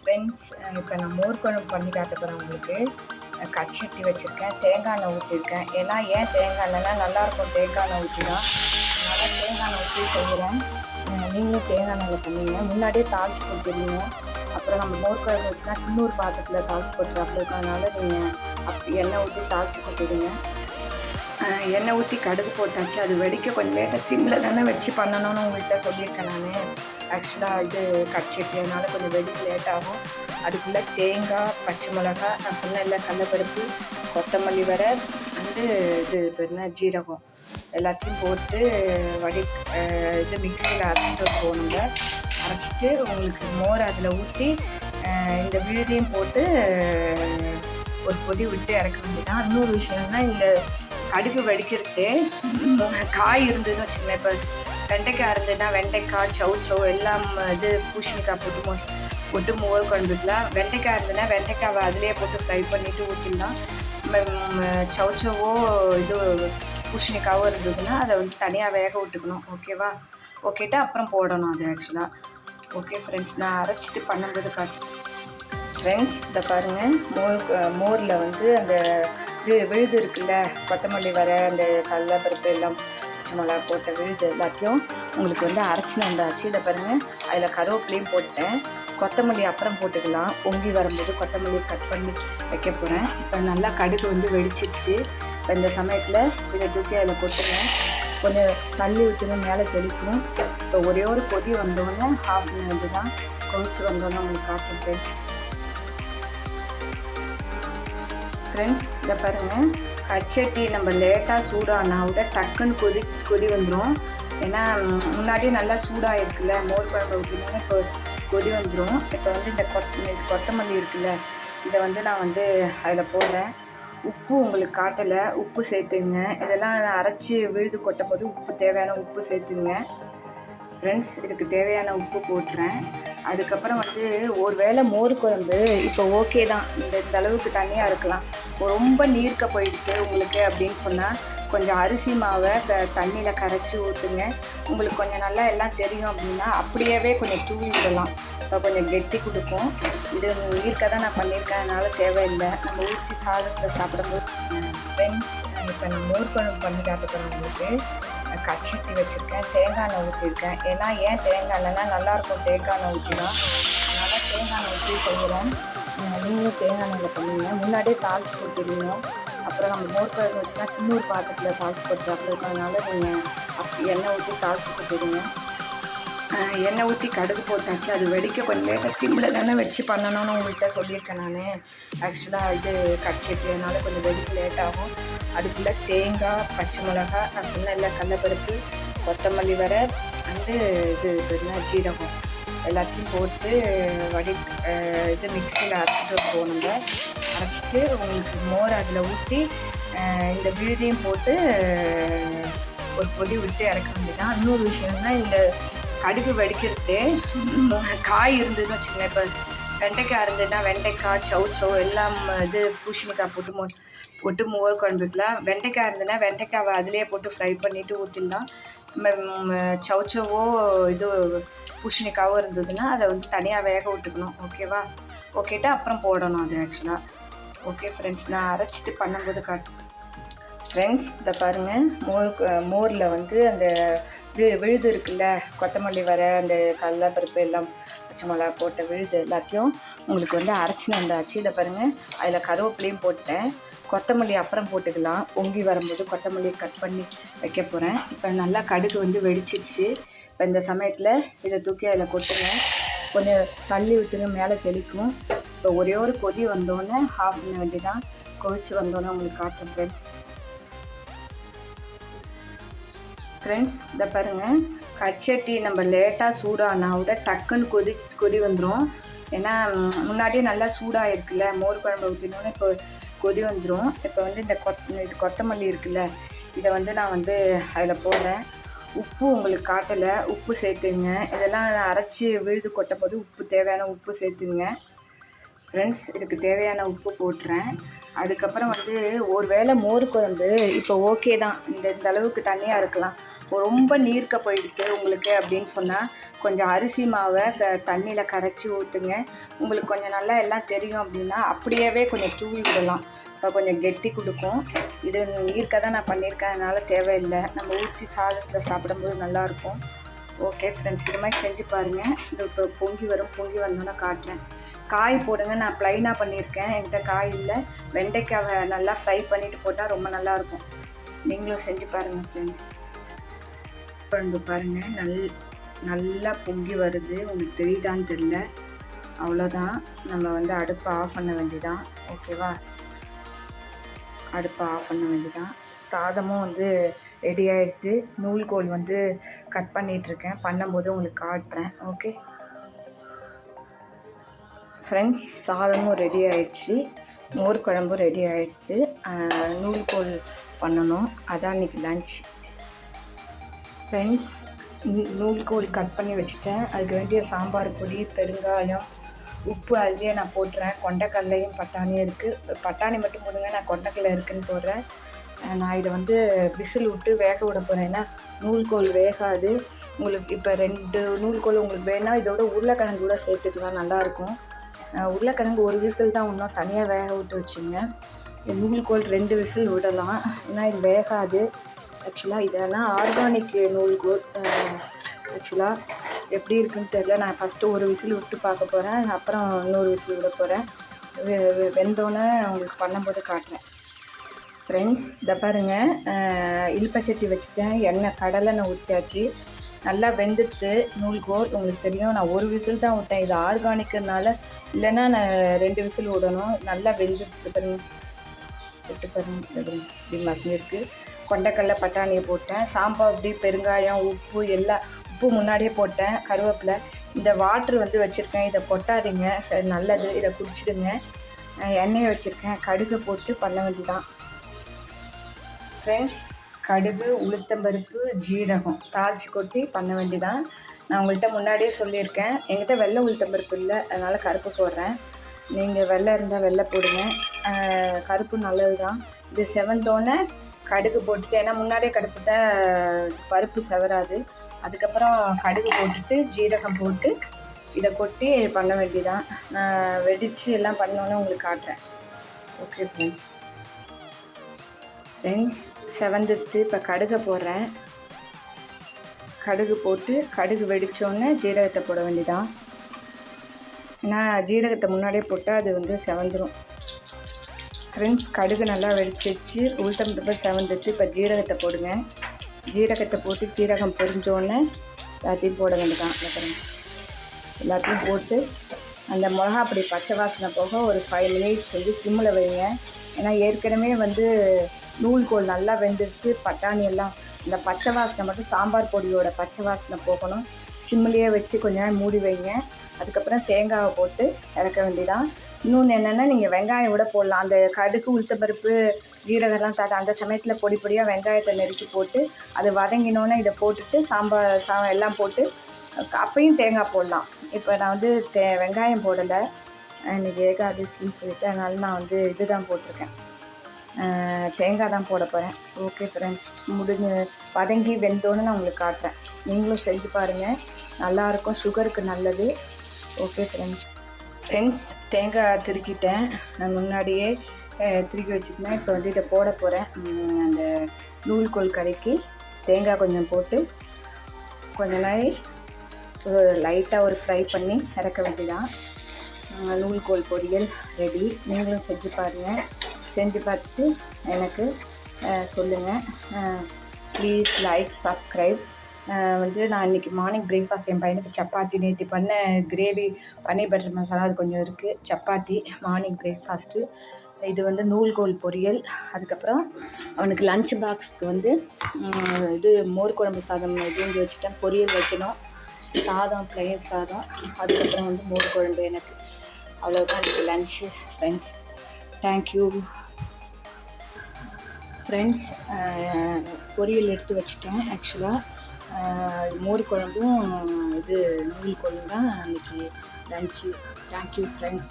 Friends இப்போ நான் மோர் குழம்பு பண்ணி காட்ட போகிறேன் உங்களுக்கு. கச்சட்டி வச்சுருக்கேன் தேங்காய் எண்ணெய் ஊற்றிருக்கேன் ஏன்னா ஏன் தேங்காய் எண்ணெய்னா நல்லாயிருக்கும் தேங்காய் எண்ணெய் ஊற்றினா அதனால் தேங்காய் எண்ணெய் ஊற்றி செய்கிறேன். நீங்களும் தேங்காய் எண்ணெயில் பண்ணுவீங்க முன்னாடியே தாளிச்சு கொடுத்துருவீங்க அப்புறம் நம்ம மோர் குழம்பு வச்சுன்னா இன்னொரு பாத்திரத்தில் தாளிச்சு கொடுத்துருவாப்புல. இருக்கனால நீங்கள் அப் எண்ணெய் ஊற்றி தாளிச்சு கொடுத்துடுங்க. எண்ணெய் ஊற்றி கடுகு போட்டாச்சு. அது வெடிக்க கொஞ்சம் லேட்டாக சிம்மில் தானே வச்சு பண்ணணும்னு உங்கள்கிட்ட சொல்லியிருக்கேன் நான். ஆக்சுவலாக இது கட்சிட்டு அதனால் கொஞ்சம் வெடிக்க லேட் ஆகும். அதுக்குள்ளே தேங்காய் பச்சை மிளகா நான் சொன்னேன்ல கடலப்பருப்பு கொத்தமல்லி வர வந்து இது என்ன ஜீரகம். எல்லாத்தையும் போட்டு வடி இது மிக்சியில் அரைச்சிட்டு போகணுங்க. அரைச்சிட்டு உங்களுக்கு மோர் அதில் ஊற்றி இந்த விழுதியும் போட்டு ஒரு கொதி விட்டு இறக்க வேண்டியதான் இன்னொரு விஷயம்னா இந்த கடுகு வடிக்கிறது காய் இருந்ததுன்னு வச்சுக்கோங்களேன். இப்போ வெண்டைக்காய் இருந்ததுன்னா வெண்டைக்காய் சௌச்சௌ எல்லாம் இது பூசணிக்காய் போட்டு மோ போட்டு மோர் குழம்புக்கலாம் வெண்டைக்காய் இருந்ததுன்னா வெண்டைக்காவை அதிலே போட்டு ஃப்ரை பண்ணிவிட்டு ஊற்றிடலாம் சௌச்சவோ இது பூசணிக்காவோ இருந்ததுன்னா அதை வந்து தனியாக வேக விட்டுக்கணும். ஓகேவா ஓகேட்டு அப்புறம் போடணும் அது ஆக்சுவலாக ஓகே ஃப்ரெண்ட்ஸ் நான் அரைச்சிட்டு பண்ணும்போது காட்டு ஃப்ரெண்ட்ஸ் இதை பாருங்கள் மோர் மோரில் வந்து அந்த இது விழுது இருக்குல்ல கொத்தமல்லி வர அந்த கடலப்பருப்பு எல்லாம் பச்சை மிளகா போட்ட விழுது எல்லாத்தையும் உங்களுக்கு வந்து அரைச்சின்னு வந்தாச்சு இதை பாருங்கள் அதில் கருவேப்பிலையும் போட்டேன் கொத்தமல்லி அப்புறம் போட்டுக்கலாம். பொங்கி வரும்போது கொத்தமல்லி கட் பண்ணி வைக்க போகிறேன் இப்போ நல்லா கடுகு வந்து வெடிச்சிடுச்சு இப்போ இந்த சமயத்தில் இதை தூக்கி அதில் கொட்டுங்க கொஞ்சம் தள்ளி விட்டுங்க மேலே தெளிக்கணும் இப்போ ஒரே ஒரு கொதி வந்தோடனே ஹாஃப் மினிட் தான். கொதிச்சு வந்தோடனே உங்களுக்கு காட்டும் ஃப்ரெண்ட்ஸ் இதை பாருங்கள் பச்சட்டி நம்ம லேட்டாக சூடானா விட டக்குன்னு கொதி கொதி வந்துடும் ஏன்னா முன்னாடியே நல்லா சூடாக இருக்குல்ல மோர் குழம்பு ஊற்றினோன்னா இப்போ கொதி வந்துடும் இப்போ வந்து இந்த கொத் கொத்தமல்லி இருக்குல்ல இதை வந்து நான் வந்து அதில் போடுறேன். உப்பு உங்களுக்கு காட்டலை உப்பு சேர்த்துங்க. இதெல்லாம் அரைச்சி விழுது கொட்டும் போது உப்பு தேவையான உப்பு சேர்த்துங்க. ஃப்ரெண்ட்ஸ் இதுக்கு தேவையான உப்பு போட்டுறேன். அதுக்கப்புறம் வந்து ஒரு வேளை மோர் குழம்பு இப்போ ஓகே தான். இந்த இந்த அளவுக்கு தண்ணியாக இருக்கலாம். ரொம்ப நீர்க்க போயிடுது உங்களுக்கு அப்படின்னு சொன்னால் கொஞ்சம் அரிசி மாவை க தண்ணியில் கரைச்சி ஊற்றுங்க உங்களுக்கு கொஞ்சம் நல்லா எல்லாம் தெரியும் அப்படின்னா அப்படியே கொஞ்சம் தூவி விடலாம். இப்போ கொஞ்சம் கெட்டி கொடுக்கும். இது ஈர்க்க தான் நான் பண்ணியிருக்கேன் அதனால் தேவையில்லை. நம்ம ஊற்றி சாதத்தில் சாப்பிடும்போது ஃப்ரெண்ட்ஸ் இப்போ நான் மோர் குழம்பு பண்ணி காட்ட உங்களுக்கு. கச்சட்டி வச்சுருக்கேன் தேங்காய் எண்ணெய் ஊற்றிருக்கேன் ஏன்னா ஏன் தேங்காய் எண்ணெய்னா நல்லாயிருக்கும் தேங்காய் எண்ணெய் ஊற்றினா தேங்காய் ஊற்றி செய்கிறோம் நீங்களும் தேங்காய் எண்ணெயில் பண்ணுவீங்க முன்னாடியே தாளிச்சு கொடுத்துருந்தோம் அப்புறம் நம்ம மோர் குழம்பு வச்சுன்னா இன்னொரு பாத்திரத்தில் தாளிச்சு கொடுத்தாப்புல இருக்கிறதுனால நீங்கள் அப் எண்ணெய் ஊற்றி தாளிச்சு கொடுத்துருங்க எண்ணெய் ஊற்றி கடுகு போட்டாச்சு. அது வெடிக்க கொஞ்சம் லேட்டாக சிம்மில் தானே வச்சு பண்ணணும்னு உங்கள்கிட்ட சொல்லியிருக்கேன் நான். ஆக்சுவலாக இது கட்சிட்டதுனால கொஞ்சம் வெடிக்க லேட் ஆகும். அதுக்குள்ளே தேங்காய் பச்சை மிளகா நான் சொன்னேன்ல கடலப்பருப்பு கொத்தமல்லி வர வந்து இது என்ன ஜீரகம். எல்லாத்தையும் போட்டு வடி இது மிக்சியில் அரைச்சிட்டு போகணுங்க அரைச்சிட்டு உங்களுக்கு மோர் அதில் ஊற்றி இந்த விழுதியும் போட்டு ஒரு கொதி விட்டு இறக்க வேண்டியதான் இன்னொரு விஷயம்னா இந்த கடுகு வெடிக்கிறது காய் இருந்ததுன்னு வச்சுக்கோங்க இப்போ வெண்டைக்காய் இருந்ததுன்னா வெண்டைக்காய் சௌச்சௌ எல்லாம் இது பூசணிக்காய் போட்டு மோ போட்டு மோர் குழம்புக்கலாம் வெண்டைக்காய் இருந்ததுன்னா வெண்டைக்காவை அதிலே போட்டு ஃப்ரை பண்ணிவிட்டு ஊற்றிடலாம் சௌச்சவோ இது பூஷணிக்காவோ இருந்ததுன்னா அதை வந்து தனியாக வேக விட்டுக்கணும். ஓகேவா ஓகேட்டு அப்புறம் போடணும் அது ஆக்சுவலாக ஓகே ஃப்ரெண்ட்ஸ் நான் அரைச்சிட்டு பண்ணும்போது காட்டு ஃப்ரெண்ட்ஸ் இதை பாருங்கள் மோர் மோரில் வந்து அந்த இது விழுது இருக்குல்ல? கொத்தமல்லி வர அந்த கடலப்பருப்பு எல்லாம் பச்சை மிளகா போட்ட விழுது எல்லாத்தையும் உங்களுக்கு வந்து அரைச்சின்னு வந்தாச்சு. இதை பாருங்கள் அதில் கருவேப்பிலையும் போட்டேன் கொத்தமல்லி அப்புறம் போட்டுக்கலாம். பொங்கி வரும்போது கொத்தமல்லி கட் பண்ணி வைக்க போகிறேன் இப்போ நல்லா கடுகு வந்து வெடிச்சிடுச்சு. இப்போ இந்த சமயத்தில் இதை தூக்கி அதில் கொட்டுங்க. கொஞ்சம் தள்ளி விட்டுங்க மேலே தெளிக்கும். இப்போ ஒரே ஒரு கொதி வந்தோடனே ஹாஃப் பண்ண வேண்டியதான் கொதிச்சு வந்தோடனே உங்களுக்கு காட்டுறேன் ஃப்ரெண்ட்ஸ் ஃப்ரெண்ட்ஸ் இதை பாருங்கள் கச்சட்டி நம்ம லேட்டாக சூடானா விட டக்குன்னு கொதி கொதி வந்துடும் ஏன்னா முன்னாடியே நல்லா சூடாக இருக்குல்ல மோர் குழம்பு ஊற்றினோன்னே இப்போ கொதி வந்துடும் இப்போ வந்து இந்த கொத் இது கொத்தமல்லி இருக்குல்ல இதை வந்து நான் வந்து அதில் போடுறேன். உப்பு உங்களுக்கு காட்டலை உப்பு சேர்த்துங்க. இதெல்லாம் அரைச்சி விழுது கொட்டும் போது உப்பு தேவையான உப்பு சேர்த்துங்க. ஃப்ரெண்ட்ஸ் இதுக்கு தேவையான உப்பு போட்டுறேன். அதுக்கப்புறம் வந்து ஒரு வேளை மோர் குழம்பு இப்போ ஓகே தான். இந்த இந்த அளவுக்கு தண்ணியாக இருக்கலாம். ரொம்ப நீர்க்க போயிடுது உங்களுக்கு அப்படின்னு சொன்னால் கொஞ்சம் அரிசி மாவை க தண்ணியில் கரைச்சி ஊற்றுங்க உங்களுக்கு கொஞ்சம் நல்லா எல்லாம் தெரியும் அப்படின்னா அப்படியே கொஞ்சம் தூவி விடலாம். இப்போ கொஞ்சம் கெட்டி கொடுக்கும். இது நீர்க்க தான் நான் பண்ணியிருக்கேன். அதனால் தேவையில்லை. நம்ம ஊற்றி சாதத்தில் சாப்பிடும்போது நல்லாயிருக்கும். ஓகே ஃப்ரெண்ட்ஸ் இது மாதிரி செஞ்சு பாருங்கள் இது இப்போ பொங்கி வரும். பொங்கி வந்தோன்னே காட்டுறேன். காய் போடுங்க. நான் ப்ளைனாக பண்ணியிருக்கேன். என்கிட்ட காய் இல்லை. வெண்டைக்காவை நல்லா ஃப்ரை பண்ணிவிட்டு போட்டால் ரொம்ப நல்லாயிருக்கும். நீங்களும் செஞ்சு பாருங்கள் ஃப்ரெண்ட்ஸ் குழம்பு பாருங்கள் நல் நல்லா பொங்கி வருது. உங்களுக்கு தெரியுதான்னு தெரில அவ்வளோதான் நம்ம வந்து அடுப்பை ஆஃப் பண்ண வேண்டிதான் ஓகேவா அடுப்பை ஆஃப் பண்ண வேண்டிதான் சாதமும் வந்து ரெடி ஆகிடுது நூல்கோல் வந்து கட் பண்ணிகிட்ருக்கேன் பண்ணும்போது உங்களுக்கு காட்டுறேன். ஓகே ஃப்ரெண்ட்ஸ் சாதமும் ரெடி ஆயிடுச்சு. மோர் குழம்பும் ரெடி ஆகிடுச்சு நூல்கோல் பண்ணணும். அதான் இன்றைக்கி லன்ச் ஃப்ரெண்ட்ஸ் நூல்கோல் கட் பண்ணி வச்சுட்டேன். அதுக்கு வேண்டிய சாம்பார் பொடி பெருங்காயம் உப்பு அதுலேயே நான் போட்டுறேன். கொண்டைக்கல்லையும் பட்டாணியும் இருக்குது பட்டாணி மட்டும் போடுங்க. நான் கொண்டைக்கல்லை இருக்குதுன்னு போடுறேன். நான் இதை வந்து விசில் விட்டு வேக விட போகிறேன் ஏன்னா நூல்கோல் வேகாது. உங்களுக்கு இப்போ ரெண்டு நூல்கோல் உங்களுக்கு வேணால் இதோட உருளைக்கிழங்கு கூட சேர்த்துக்கலாம். நல்லாயிருக்கும் உருளைக்கிழங்கு ஒரு விசில் தான் இன்னும் தனியாக வேக விட்டு வச்சுங்க. நூல்கோல் ரெண்டு விசில் விடலாம். ஏன்னா இது வேகாது. ஆக்சுவலாக இதெல்லாம் ஆர்கானிக் நூல்கோல் ஆக்சுவலாக எப்படி இருக்குன்னு தெரில நான் ஃபஸ்ட்டு ஒரு விசில் விட்டு பார்க்க போகிறேன் அப்புறம் இன்னொரு விசில் விட போகிறேன் வெந்தோன்னே உங்களுக்கு பண்ணும்போது காட்டுறேன். ஃப்ரெண்ட்ஸ் இதை பாருங்கள் இல்பச்சட்டி வச்சுட்டேன். எண்ணெய் கடலை நான் ஊற்றியாச்சு நல்லா வெந்துட்டு நூல்கோல் உங்களுக்கு தெரியும். நான் ஒரு விசில் தான் விட்டேன் இது ஆர்கானிக்குனால இல்லைன்னா நான் ரெண்டு விசில் விடணும் நல்லா வெந்துட்டு பாருங்க. விட்டு பாருங்க. இப்படி மசனி இருக்குது கொண்டைக்கடல பட்டாணியை போட்டேன். சாம்பார் அப்படி பெருங்காயம் உப்பு எல்லாம் உப்பு முன்னாடியே போட்டேன். கருவேப்பிலை. இந்த வாட்ரு வந்து வச்சுருக்கேன். இதை கொட்டாதீங்க. நல்லது. இதை குடிச்சிடுங்க. எண்ணெயை வச்சுருக்கேன். கடுகு போட்டு பண்ண வேண்டியதான் ஃப்ரெண்ட்ஸ் கடுகு உளுத்தம்பருப்பு ஜீரகம். தாளித்து கொட்டி பண்ண வேண்டிதான் நான் உங்கள்கிட்ட முன்னாடியே சொல்லியிருக்கேன். எங்கிட்ட வெள்ளை உளுத்தம்பருப்பு இல்லை. அதனால் கருப்பு போடுறேன். நீங்கள் வெள்ளை இருந்தால் வெள்ளை போடுங்க. கருப்பு நல்லது தான் இது செவந்தோன்னே கடுகு போட்டுட்டு ஏன்னா முன்னாடியே கடுப்புட்ட பருப்பு செவராது. அதுக்கப்புறம் கடுகு போட்டுட்டு ஜீரகம் போட்டு இதை கொட்டி பண்ண வேண்டியதான் நான் வெடித்து எல்லாம் பண்ணோன்னே உங்களுக்கு காட்டுறேன். ஓகே ஃப்ரெண்ட்ஸ் ஃப்ரெண்ட்ஸ் செவந்துட்டு இப்போ கடுகை போடுறேன். கடுகு போட்டு கடுகு வெடித்தோடனே ஜீரகத்தை போட வேண்டியதான் ஏன்னா ஜீரகத்தை முன்னாடியே போட்டால் அது வந்து செவந்துடும் ஃப்ரெண்ட்ஸ் கடுகு நல்லா வெடிச்சிச்சு உளுத்தம் பருப்பு செவந்துட்டு இப்போ ஜீரகத்தை போடுங்க. ஜீரகத்தை போட்டு ஜீரகம் பொரிஞ்சோடனே எல்லாத்தையும் போட வேண்டியதான் எல்லாத்தையும் போட்டு அந்த மிளகா அப்படி பச்சை வாசனை போக ஒரு ஃபைவ் மினிட்ஸ் வந்து சிம்மில் வைங்க. ஏன்னா ஏற்கனவே வந்து நூல்கோல் நல்லா வெந்துருச்சு பட்டாணி எல்லாம். இந்த பச்சை வாசனை மட்டும் சாம்பார் பொடியோட பச்சை வாசனை போகணும். சிம்மிலேயே வச்சு கொஞ்ச நேரம் மூடி வைங்க. அதுக்கப்புறம் தேங்காவை போட்டு இறக்க வேண்டியதான் இன்னொன்று என்னென்னா நீங்கள் வெங்காயம் கூட போடலாம். அந்த கடுகு உளுத்தப்பருப்பு ஜீரகம்லாம் தாத்தா அந்த சமயத்தில் பொடி பொடியாக வெங்காயத்தை நெருக்கி போட்டு அது வதங்கினோன்னே இதை போட்டுட்டு சாம்பார் சா எல்லாம் போட்டு அப்பையும் தேங்காய் போடலாம். இப்போ நான் வந்து தே வெங்காயம் போடலை. இன்றைக்கி ஏகாதசின்னு சொல்லிட்டு அதனால நான் வந்து இது தான் போட்டிருக்கேன். தேங்காய் தான் போட போகிறேன் ஓகே ஃப்ரெண்ட்ஸ் முடிஞ்சு வதங்கி வெந்தோன்னு நான் உங்களுக்கு காட்டுறேன். நீங்களும் செஞ்சு பாருங்கள் நல்லாயிருக்கும் சுகருக்கு நல்லது. ஓகே ஃப்ரெண்ட்ஸ் ஃப்ரெண்ட்ஸ் தேங்காய் திருக்கிட்டேன். நான் முன்னாடியே திருக்கி வச்சுக்கினேன். இப்போ வந்து இதை போட போகிறேன் அந்த நூல்கோல் கறிக்கு தேங்காய் கொஞ்சம் போட்டு கொஞ்ச நாள் லைட்டாக ஒரு ஃப்ரை பண்ணி இறக்க வேண்டியதான் நூல்கோல் பொரியல் ரெடி நீங்களும் செஞ்சு பாருங்கள் செஞ்சு பார்த்துட்டு எனக்கு சொல்லுங்கள் ப்ளீஸ் லைக் சப்ஸ்கிரைப் வந்து நான் இன்றைக்கி மார்னிங் பிரேக்ஃபாஸ்ட் என் பையனுக்கு சப்பாத்தி நேற்று பண்ண கிரேவி பன்னீர் பட்டர் மசாலா அது கொஞ்சம் இருக்குது சப்பாத்தி மார்னிங் பிரேக்ஃபாஸ்ட்டு இது வந்து நூல்கோல் பொரியல். அதுக்கப்புறம் அவனுக்கு லஞ்ச் பாக்ஸ்க்கு வந்து இது மோர் குழம்பு சாதம் இது வச்சுட்டேன். பொரியல் வைக்கணும். சாதம் ப்ளைன் சாதம். அதுக்கப்புறம் வந்து மோர் குழம்பு எனக்கு. அவ்வளோதான் எனக்கு லஞ்சு ஃப்ரெண்ட்ஸ் தேங்க்யூ ஃப்ரெண்ட்ஸ் பொரியல் எடுத்து வச்சுட்டேன் ஆக்சுவலாக மோர் குழம்பும் இது நூல் குழம்பு தான். அன்றைக்கி லன்ச்சு தேங்க்யூ ஃப்ரெண்ட்ஸ்